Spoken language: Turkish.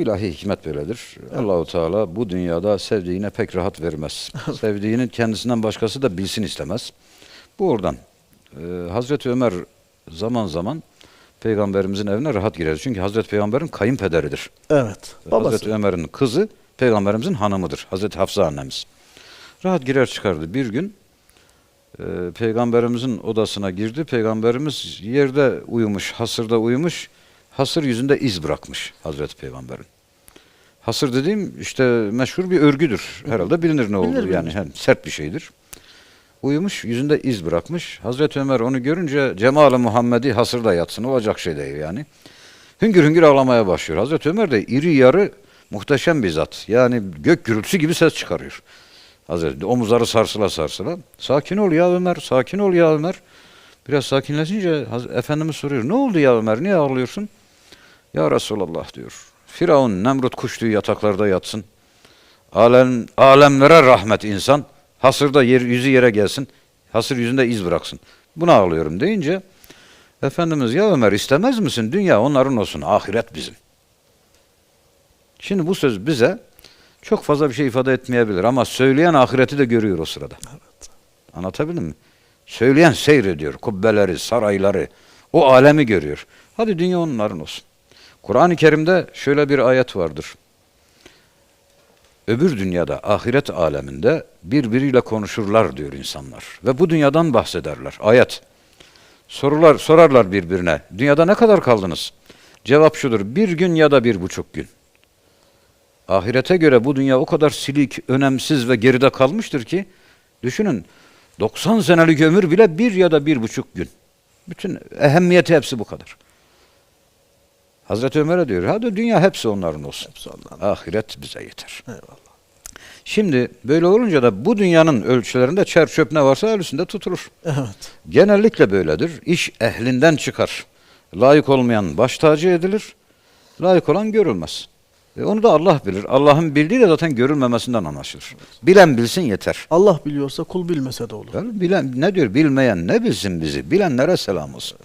İlahi hikmet böyledir. Allahu Teala bu dünyada sevdiğine pek rahat vermez. Sevdiğinin kendisinden başkası da bilsin istemez. Bu oradan. Ee, Hazreti Ömer zaman zaman peygamberimizin evine rahat girer. Çünkü Hazreti Peygamber'in kayınpederidir. Evet. Babası. Hazreti Ömer'in kızı peygamberimizin hanımıdır. Hazreti Hafsa annemiz. Rahat girer çıkardı. Bir gün e, peygamberimizin odasına girdi. Peygamberimiz yerde uyumuş, hasırda uyumuş. Hasır yüzünde iz bırakmış Hazreti Peygamber'in. Hasır dediğim işte meşhur bir örgüdür. Herhalde bilinir ne olduğu Bilinir, yani. Hem sert bir şeydir. Uyumuş, yüzünde iz bırakmış. Hazreti Ömer onu görünce Cemal-i Muhammedi hasırda yatsın. Olacak şey değil yani. Hüngür hüngür ağlamaya başlıyor. Hazreti Ömer de iri yarı muhteşem bir zat. Yani gök gürültüsü gibi ses çıkarıyor. Hazreti omuzları sarsıla sarsıla. Sakin ol ya Ömer, sakin ol ya Ömer. Biraz sakinleşince Efendimiz soruyor. Ne oldu ya Ömer, niye ağlıyorsun? Ya Resulallah diyor. Firavun, Nemrut kuştuğu yataklarda yatsın. Alem, alemlere rahmet insan. Hasırda yer, yüzü yere gelsin. Hasır yüzünde iz bıraksın. Buna ağlıyorum deyince Efendimiz ya Ömer istemez misin? Dünya onların olsun. Ahiret bizim. Şimdi bu söz bize çok fazla bir şey ifade etmeyebilir ama söyleyen ahireti de görüyor o sırada. Evet. Anlatabildim mi? Söyleyen seyrediyor. Kubbeleri, sarayları, o alemi görüyor. Hadi dünya onların olsun. Kur'an-ı Kerim'de şöyle bir ayet vardır. Öbür dünyada, ahiret aleminde birbiriyle konuşurlar diyor insanlar. Ve bu dünyadan bahsederler. Ayet. Sorular, sorarlar birbirine. Dünyada ne kadar kaldınız? Cevap şudur. Bir gün ya da bir buçuk gün. Ahirete göre bu dünya o kadar silik, önemsiz ve geride kalmıştır ki düşünün 90 senelik ömür bile bir ya da bir buçuk gün. Bütün ehemmiyeti hepsi bu kadar. Hazreti Ömer'e diyor, hadi dünya hepsi onların olsun. Hepsi ondan. Ahiret bize yeter. Eyvallah. Şimdi böyle olunca da bu dünyanın ölçülerinde çer çöp ne varsa el üstünde tutulur. Evet. Genellikle böyledir. İş ehlinden çıkar. Layık olmayan baş tacı edilir. Layık olan görülmez. E onu da Allah bilir. Allah'ın bildiği de zaten görülmemesinden anlaşılır. Bilen bilsin yeter. Allah biliyorsa kul bilmese de olur. Yani bilen ne diyor? Bilmeyen ne bilsin bizi? Bilenlere selam olsun.